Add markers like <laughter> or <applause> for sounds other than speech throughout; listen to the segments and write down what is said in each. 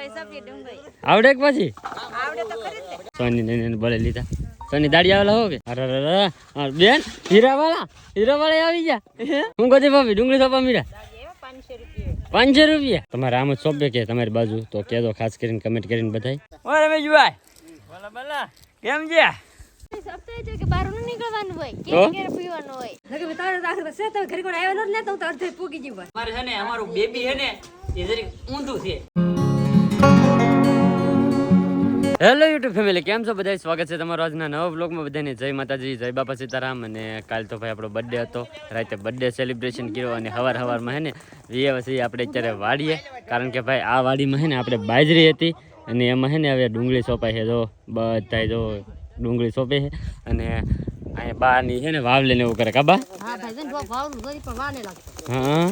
આવડે કે પછી? આવડે તો ખરી જ ને. સોની ને ભલે લીધા. સોની દાડી આવેલા હો કે? અરે બેન હીરા વાળા હીરા વાળા આવી ગયા. હું? કહી ભાભી? ડુંગળી સોપા મીરા? પાંચસો રૂપિયા. તમારે આમ જ સોંપે કે તમારી બાજુ? તો કહેજો ખાસ કરીને કમેન્ટ કરીને બધાય. ઓય જુવાય બોલા બોલા કેમ છે? કે? કે મારે ને અમારું બેબી ને એ જરીક ઊંધું છે. હેલો યુટ્યુબ ફેમિલી કેમ છો બધા સ્વાગત છે તમારો આજના નવા બ્લોગમાં બધાને. જય માતાજી જય બાપા સીતારામ. અને કાલ તો ભાઈ આપણો બર્થડે હતો. રાતે બર્થડે સેલિબ્રેશન કર્યો અને હવાર હવારમાં હે ને વીએ પછી આપણે અત્યારે વાડીએ. કારણ કે ભાઈ આ વાડીમાં હે ને આપણે બાજરી હતી. અને એમાં હે ને હવે ડુંગળી સોંપાય છે. જો બધા જો ડુંગળી સોંપે છે. અને અહીંયા બહારની છે ને વાવ ને એવું કરે. કાબા હા હા?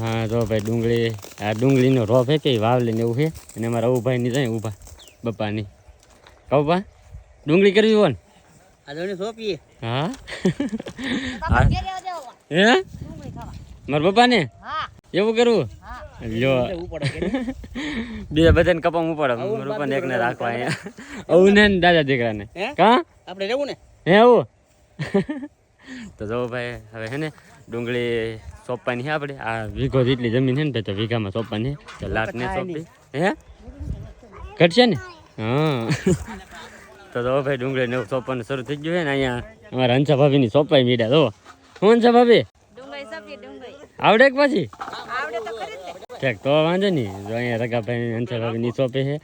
હા તો ભાઈ ડુંગળી આ ડુંગળીનો રોપ હે કે વાવ લઈને એવું છે અને અમારા ઉભાઈ ની જાય ઊભા બપ્પાની કહો બા ડુંગળી કરવી હોય ને? આ સોંપીએ હા? તમારે ઘરે આવજો હે? ડુંગળી ખાવા. મારા પપ્પા ને હા. એવું કરવું લ્યો. બીજા <laughs> બધાને કપામ ઉપાડો. મારા પપ્પાને એકને રાખવા અહીંયા. આવું ને ને દાદા દીકરાને. કા? આપણે રહેવું ને? હે આવું? <laughs> તો જો ભાઈ હવે હે ને ડુંગળી સોંપવાની છે આપણે. આ વીઘો જેટલી જમીન છે ને ભાઈ તો વીઘામાં સોંપવાની છે. તો લાટ ને સોંપી. હે? ઘટશે ને? હા <laughs> તો જો ભાઈ ડુંગળી નવ સોપન શરૂ થઈ ગયું છે ને અહીંયા. અમારા હંસા ભાભીની સોપાઈ મીડા તો. હું હંસા ભાભી? આવડે કે પછી? તો ને. ઠીક તો વાંધો નહીં. જો અહીંયા રગાભાઈ હંસા ભાભીની સોપે છે.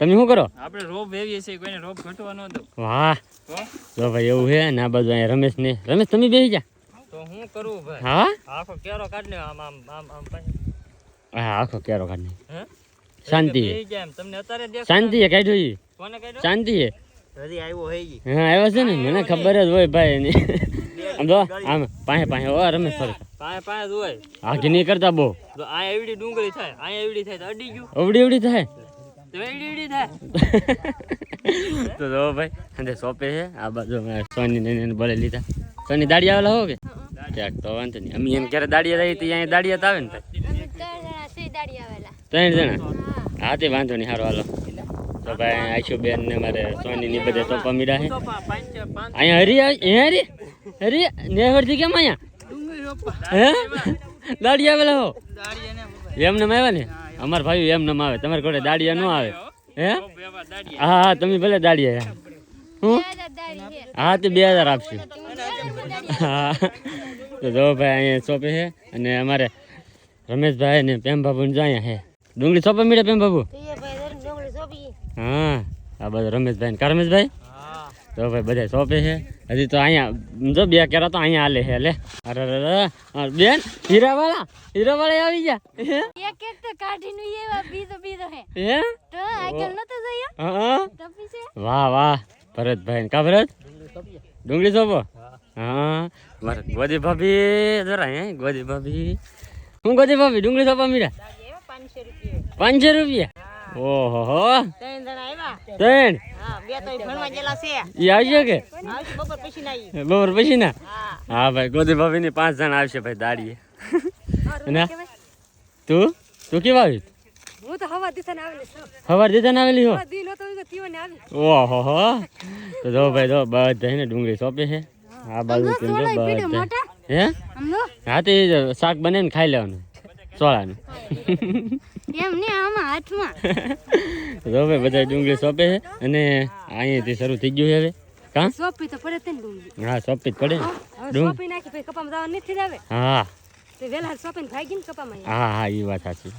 તમે શું કરો? આપણે રોપ વેવીએ છીએ કોઈને રોપ ઘટવા ન દો વાહ. તો જો ભાઈ એવું છે ને આ બાજુ અહીંયા રમેશ ને રમેશ તમે બેસી જા. તો હું કરું ભાઈ? હા? આખો કેરો કાઢ ને આમ આમ આમ આમ પાછી. હા આખો કેરો કાઢી હે? શાંતિ. શાંતિ એ કાઢ્યું ઈ. શાંતિ એ હે હા આવ્યો છે ને? મને ખબર જ હોય ભાઈ એની. આમ જો આમ પાસે પાસે ઓ રમેશ ફરક જ હોય. નહીં કરતા બહુ. તો આ એવડી ડુંગળી થાય આ એવડી થાય તો અડી ગયું. અવડી અવડી થાય. તો એવડી એવડી થાય. <laughs> તો જો ભાઈ અને સોંપે છે. આ બાજુ સોની ને બોલે લીધા. સોની દાડી આવેલા હો કે? ક્યાંક તો વાંધો નહીં. અમે એમ ક્યારે દાડિયા રહી ત્યાં દાડિયા આવે ને ભાઈ. ત્રણ જણા? હા. તે વાંધો નહીં. સારું હાલો. તો ભાઈ આઈશુ બેન ને મારે સોની ની બધે તોપા મીડા છે. અહીંયા હરી હે હરી? હરી? નેહરથી કેમ અહીંયા? હે? દાડી આવેલા હો? દાડી એને એમ નમ આવ્યા ને અમાર ભાઈ એમ નમ આવે. તમારે ઘરે દાડિયા ન આવે. હે. હા? હા તમે ભલે દાડિયા હું. હા? તે બે હજાર આપશું. હા. તો જો ભાઈ અહીંયા સોંપે છે અને અમારે રમેશભાઈ ને પ્રેમ બાબુ ને જો અહીંયા છે. ડુંગળી સોંપે મીડે પેમ બાબુ? હા આ બધા રમેશભાઈ ને કા રમેશભાઈ હા તો ભાઈ બધા સોંપે છે. હજી તો અહીંયા જો બે કેરા તો અહીંયા હાલે છે લે. અરે અરે. બેન હીરા વાળા હીરા વાળા આવી ગયા? એક એક તો કાઢીને એવા બીજો બીજો હે હે? તો આગળ નતો જઈએ હા વાહ વાહ. ભરતભાઈ કા ભરત? ડુંગળી સોંપો? હા. મારે ગોદી ભાભી જરા હે ગોદી ભાભી. હું ગોદી ભાભી ડુંગળી સોંપા મીરા પાંચસો રૂપિયા. ઓહો હો. ત્રણ જણા આવ્યા. ત્રણ? હા બે તો ભણવા ગયેલા છે. ઈ આવશે કે? બપોર પછી ના બપોર પછી ના? હા. ભાઈ ગોદી ભાભી ની પાંચ જણ આવશે ભાઈ દાડીએ. ના? તું? તું કેવા આવી? હું તો હવા આવેલી છું. હો? તો આવી. ઓહો હો. તો જો ભાઈ જો બધા ને ડુંગળી સોંપે છે. આ બાજુ કેમ જો બધા. હે? હા તે શાક બને ને ખાઈ લેવાનું સોળાનું. એમ ને આમાં હાથમાં. <laughs> જો ભાઈ બધા ડુંગળી સોંપે છે અને અહીંયાથી શરૂ થઈ ગયું છે હવે. કા? સોપી તો પડે તે ડુંગળી. હા સોંપી પડે ને. હવે સોપી નાખી પછી કપામાં જવાનું નથી આવે હા. તે વેલા સોપીને ભાગી ને કપામાં હા હા એ વાત સાચી.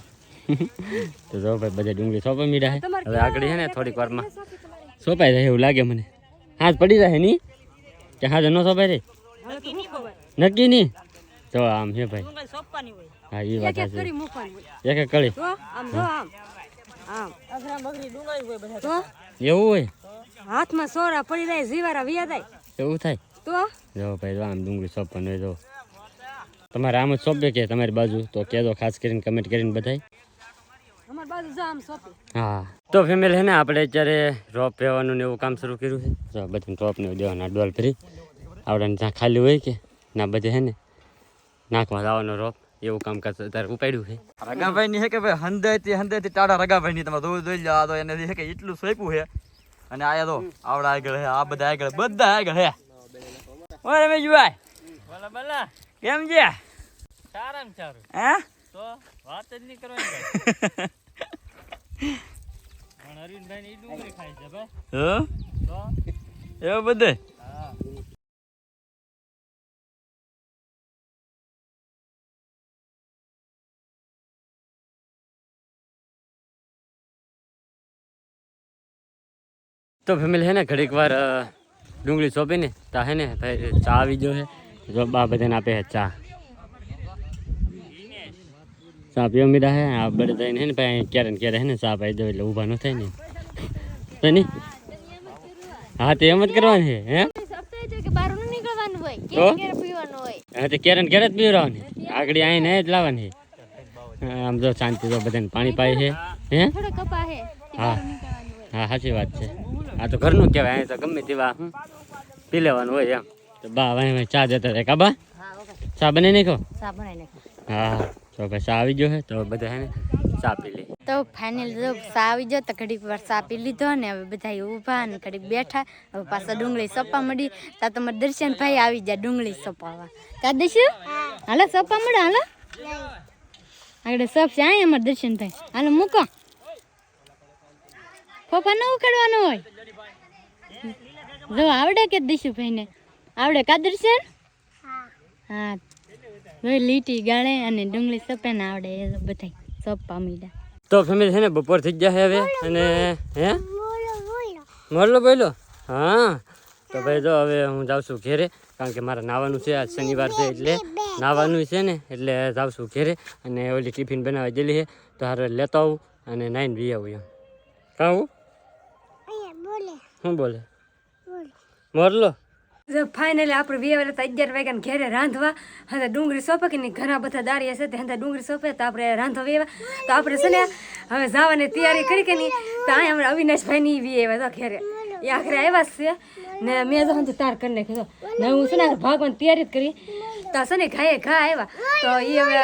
<laughs> તો જો ભાઈ બધા ડુંગળી સોંપા મીડા છે. હવે આગળ છે ને થોડીક વારમાં. સોંપાઈ જાય એવું લાગે મને. હાથ પડી જાય નહીં કે હાથ ન સોંપાઈ રહે? હવે નક્કી નહીં જો આમ છે ભાઈ. હોય? હા એ વાત છે એક કરી સાચી હોય. એક એક કળી તો આમ જો આમ. આમ. અઘરા મગરી ડુંગાઈ હોય બધા તો એવું હોય? હાથમાં સોરા પડી જાય જીવારા વિયા જાય. એવું થાય? તો? જો ભાઈ જો આમ ડુંગળી સોંપવાનું હોય જો. તમારે આમ જ સોંપે કે તમારી બાજુ? તો કહેજો ખાસ કરીને કમેન્ટ કરીને બધાય. હા. તો ફેમિલી છે ને આપણે અત્યારે રોપ પહેવાનું ને એવું કામ શરૂ કર્યું છે. બધાને બધું રોપ ને દેવાના ડોલ ફરી આવડાને જ્યાં ખાલી હોય કે ના બધે હે ને. નાખવા જવાનો રોપ એવું કામ કરતા અત્યારે ઉપાડ્યું છે. રગાભાઈ ની હે કે ભાઈ હંદે થી હંદે થી ટાટા રગાભાઈ ની તમે જોઈ જોઈ લો આ તો એને હે કે એટલું સોંપ્યું છે. અને આયા તો આવડા આગળ હે આ બધા આગળ બધા આગળ હે ઓરે મે જુવાય બોલા બોલા કેમ છે? સારામાં સારું. હે? તો વાત જ નહીં કરવાની ભાઈ. <laughs> પણ અરવિંદભાઈ ની ડુંગળી ખાય છે ભાઈ. હ? તો? એવું બધે તો ફેમિલી હે ને ઘડીક વાર ડુંગળી સોંપીને તા હે ને ભાઈ ચા આવી ગયો હે. જો બા બધાને આપે હે ચા. ચા પીવા મીડા હે. આ બધે જઈને હે ને ભાઈ ક્યારે ને ક્યારે હે ને ચા પાઈ દો એટલે ઊભા ન થાય ને. તો નહીં હા તે એમ જ કરવાની છે હે? હા તે ક્યારે ને ક્યારે જ પીવડાવવાની આગળ આવીને જ લાવવાની હા, આમ જો શાંતિ તો બધાને પાણી પાય છે હે. હે? હા સાચી વાત છે. આ તો ઘરનું કહેવાય અહીં તો ગમે તેવા પી લેવાનું હોય એમ. તો બા હવે ચા જતા રહે કાબા ચા બને નહીં સા બનાવી નાખો. હા તો ભાઈ ચા આવી ગયો હે તો બધા હે ને ચા પી લે. તો ફાઇનલ જો સા આવી ગયો તો ઘડીક વાર ચા પી લીધો ને હવે બધા ઊભા ને ઘડીક બેઠા. હવે પાછા ડુંગળી સપા મળી. તા તમારે દર્શન ભાઈ આવી જાય ડુંગળી સપાવા કા દઈશું હાલો સપા મળે હાલો. આગળ સપ છે અહીંયા અમારે દર્શન ભાઈ. હાલો મૂકો. પપ્પા ન ઉખાડવાનો હોય? જો આવડે કે દઈશું ભાઈને? આવડે કાદર છે હા. લીટી ગાળે અને ડુંગળી સપે ને આવડે એ બધા સપા મીડા. તો ફેમિલી છે ને બપોર થઈ ગયા છે હવે અને હે? મોરલો બોલો. હા. તો ભાઈ જો હવે હું જાઉં છું ઘેરે કારણ કે મારે નાવાનું છે આજ શનિવાર છે એટલે નાવાનું છે ને એટલે જાઉં છું ઘેરે અને ઓલી ટિફિન બનાવી દેલી છે તો હારે લેતો આવું અને નાઈને વી આવું એમ. કાં શું બોલે? મોરલો? ફાઇનલી આપણે બે વાગે તો અગિયાર વાગ્યા ઘેરે રાંધવા હવે ડુંગળી સોંપે કે નહીં? ઘણા બધા દારી હશે તે ડુંગળી સોંપે તો આપણે રાંધવા વેવા તો આપણે છે ને હવે જવાની તૈયારી કરી કે નહીં? તો અહીંયા હમણાં અવિનાશભાઈ ની વી આવ્યા તો ઘેરે. એ આખરે આવ્યા છે. ને મેં તો હંધું તાર કરી નાખ્યો ને હું છે ને ભાગવાની તૈયારી જ કરી. તો છે ને ઘાએ ઘા આવ્યા. તો એ હવે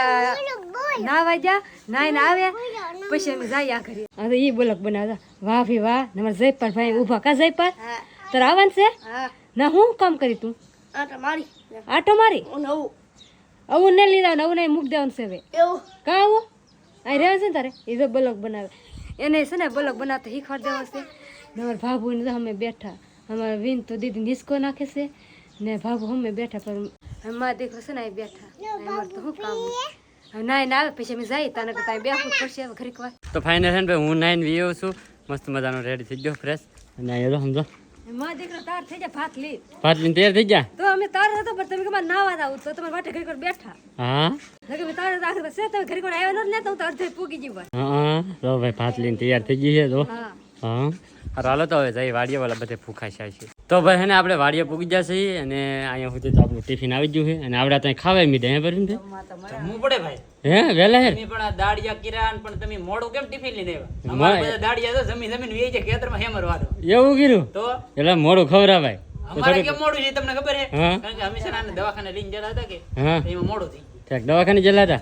નાવા ગયા નાઈને આવ્યા પછી અમે જઈએ આ ઘરે. હવે એ બોલક બનાવતા. વાહ ભી વાહ ને અમારા જયપાલ ભાઈ ઊભા કા જયપાલ? તારે આવવાનું છે? ના હું કામ કરી તું? આટો મારી. આવું ને લીધા આવું નહીં મૂક દેવાનું છે હવે. કા આવું? આ રહે છે ને તારે? એ તો બલક બનાવે. એને છે ને બલક બનાવતા શીખવાડ દેવા છે. ને અમારા ભાભુ ને તો અમે બેઠા. અમારા વિન તો દીદી નિસ્કો નાખે છે. ને ભાભુ અમે બેઠા પણ અમારા દીકરો છે ને અહીં બેઠા. અમારે તો શું કામ? નાઈને આવે પછી અમે જઈએ તને કરતા બેઠવું જ પડશે હવે વાર. તો ફાઇનલ છે ને ભાઈ હું નાઈને વીઓ છું. મસ્ત મજાનો રેડી થઈ ગયો ફ્રેશ અને અહીંયા જો સમજો. મારા દીકરો તાર થઈ જાય ભાત લી પાટલીને તૈયાર થઈ ગયા? તો અમે તાર હતો પણ તમે કે નાવા આવું તો તમારે વાટે ઘડીક વાર બેઠા. હા? લગે મેં તારે તો છે તમે ઘડીક વાર આવ્યો ને તો હું તો અડધે પૂગી જવું હા તો ભાઈ તૈયાર થઈ ગઈ છે તો હા. હા. હાલો તો હવે જઈ વાડીએ વાળા બધે ભૂખા છે તો ભાઈ હે ને આપણે વાડીએ પૂગી જશે અને અહીંયા સુધી તો આપણું ટિફિન આવી ગયું છે. અને આપણે ત્યાં ખાવાય મીધે હે ભરીને જમવું પડે ભાઈ. હે વેલા હે? પણ આ દાળિયા કિરાન પણ તમે મોડું કેમ ટિફિન લઈને આવ્યા? અમારે બધા દાડિયા તો જમીન જમીન વે છે ખેતરમાં હેમર વાળો. એવું કીધું? તો? એટલે મોડું ખવડાવાય. તો અમારે કેમ મોડું છે તમને ખબર હે. કારણ કે હંમેશા આને દવાખાને લઈને જતા હતા કે એમાં મોડું થઈ ગયું. દવાખાને જલા હતા?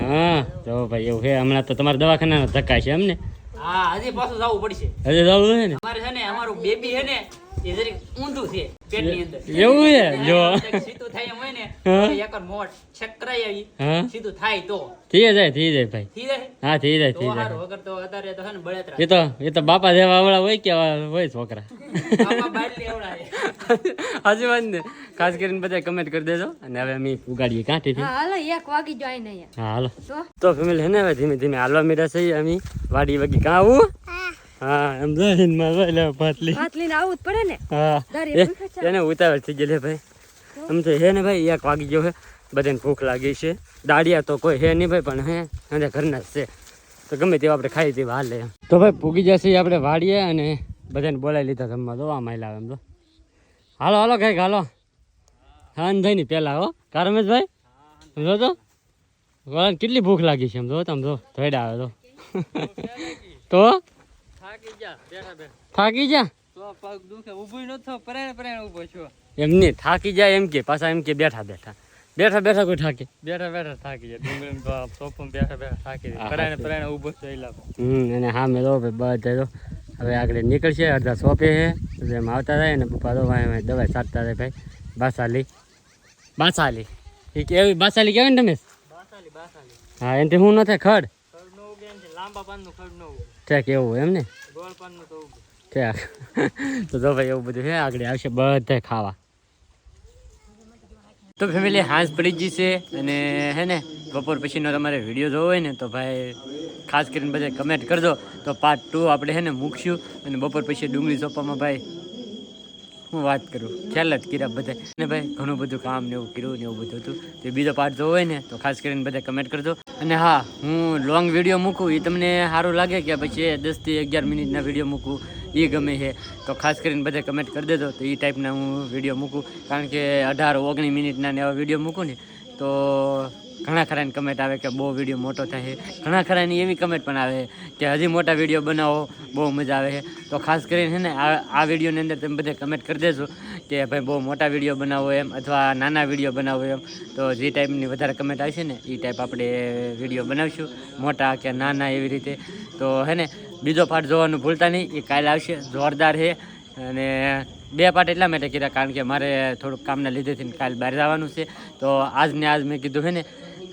હા. તો ભાઈ એવું છે હમણાં તો તમારા દવાખાનાનો ધક્કા છે એમને. હા હજી પાછું જવું પડશે. હજી જવું છે ને? અમારે છે ને અમારું બેબી છે ને એ જરીક ઊંધું છે પેટની અંદર. એવું છે? જો. સીધું થાય એમ હોય ને હા. મોટ છકરાઈ આવી. સીધું થાય તો. થઈ જાય થઈ જાય ભાઈ. થઈ જાય? હા થઈ જાય થઈ જાય. વગર તો અત્યારે તો છે ને બળેતરા. એ તો એ તો બાપા જેવા આવડા હોય કે હોય છોકરા? બાપા ને ખાસ કરીને બધા કમેન્ટ કરી દેજો. અને હવે અમે ઉગાડીએ કાંઠી હાલો એક વાગી જો આઈને હા હાલો. તો? તો ફેમિલી હે ને હવે ધીમે ધીમે હાલવા મીરા છે અમે વાડી વગી કાં આવું હા એમ જોઈને માં લે પાટલી. જ પડે ને. હા. એને ઉતાવળ થઈ ગયેલી ભાઈ. આમ તો હે ને ભાઈ એક વાગી ગયો હે. બધાને ભૂખ લાગી છે. દાડિયા તો કોઈ હે નહીં ભાઈ પણ હે અને ઘરના છે. તો ગમે તેવા આપણે ખાઈ તેવા હાલે તો ભાઈ પૂગી જશે આપણે વાડીએ અને બધાને બોલાવી લીધા જમવા દો આમાં લાવે એમ તો હાલો હાલો કંઈક હાલો. હાન થઈ ને પેલા હો. કા રમેશભાઈ સમજો તો કેટલી ભૂખ લાગી છે એમ જો તમે જો ધોઈડા આવે <laughs> તો તો થાકી જા બેઠા બેઠા. થાકી જા તો પગ દુખે ઊભું ન પરાણે પરાણે ઊભો છો. એમ નહીં થાકી જાય એમ કે પાછા એમ કે બેઠા બેઠા. બેઠા બેઠા કોઈ થાકી? બેઠા બેઠા થાકી જાય ડુંગળી સોપમ બેઠા બેઠા થાકી જાય પરાણે પરાણે ઊભો છે એ લાભ હમ અને હા મેં ભાઈ બધા તો હવે આગળ નીકળશે અડધા સોંપે છે એમ આવતા થાય ને પપ્પા તો ભાઈ દવા સાટતા થાય ભાઈ. બાસાલી. બાસાલી. એ કેવી બાસાલી કહેવાય ને તમે? હા એનાથી શું ન થાય ખડ? ખડ નો ઉગે લાંબા પાનનું ખડ ન ઉગે. ઠેક એવું એમ ને ઠેક તો જો ભાઈ એવું બધું છે આગળ આવશે બધે ખાવા. તો ફેમિલી હાંસ પડી ગઈ છે અને હે ને બપોર પછીનો તમારે વીડિયો જોવો હોય ને તો ભાઈ ખાસ કરીને બધા કમેન્ટ કરજો. તો પાર્ટ ટુ આપણે હે ને મૂકશું અને બપોર પછી ડુંગળી સોપામાં ભાઈ હું વાત કરું. ખ્યાલ જ કર્યા બધા ને ભાઈ, ઘણું બધું કામ ને એવું કર્યું ને એવું બધું હતું. તો બીજો પાર્ટ જો હોય ને, તો ખાસ કરીને બધા કમેન્ટ કરજો. અને હા, હું લોંગ વીડિયો મૂકું એ તમને સારું લાગે કે પછી દસથી અગિયાર મિનિટના વીડિયો મૂકું એ ગમે છે. તો ખાસ કરીને બધા કમેન્ટ કરી દેજો. તો એ ટાઈપના હું વીડિયો મૂકું. કારણ કે અઢાર ઓગણીસ મિનિટના ને એવા વીડિયો મૂકું ને, તો ઘણા ખરાની કમેન્ટ આવે કે બહુ વીડિયો મોટો થાય ઘણા ખરાની એવી કમેન્ટ પણ આવે કે હજી મોટા વીડિયો બનાવો, બહુ મજા આવે છે. તો ખાસ કરીને છે ને, આ વિડીયોની અંદર તમે બધા કમેન્ટ કરી દેજો કે ભાઈ બહુ મોટા વીડિયો બનાવો એમ અથવા નાના વીડિયો બનાવો એમ. તો જે ટાઈપની વધારે કમેન્ટ આવશે ને એ ટાઈપ આપણે વીડિયો બનાવીશું, મોટા કે નાના એવી રીતે. તો હે ને, બીજો પાર્ટ જોવાનું ભૂલતા નહીં એ કાલે આવશે, જોરદાર છે. અને બે પાર્ટ એટલા માટે કીધા કારણ કે મારે થોડુંક કામના લીધેથી કાલે બહાર જવાનું છે. તો આજને આજ મેં કીધું હે ને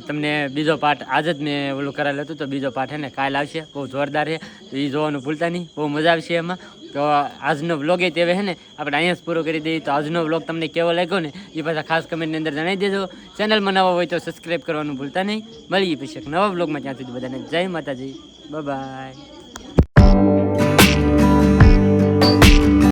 તમને બીજો પાર્ટ આજ જ મેં ઓલું કરેલું હતું, તો બીજો પાર્ટ એને કાલે આવશે. બહુ જોરદાર છે. તો એ જોવાનું ભૂલતા નહીં. બહુ મજા આવશે એમાં. તો આજનો વ્લોગ એ તેવે છે ને, આપણે અહીંયા જ પૂરો કરી દઈએ. તો આજનો વ્લોગ તમને કેવો લાગ્યો ને એ પાછા ખાસ કમેન્ટની અંદર જણાવી દેજો. ચેનલમાં નવા હોય તો સબસ્ક્રાઈબ કરવાનું ભૂલતા નહીં. મળીએ પછી નવા વ્લોગમાં ત્યાં સુધી બધાને જય માતાજી. બાય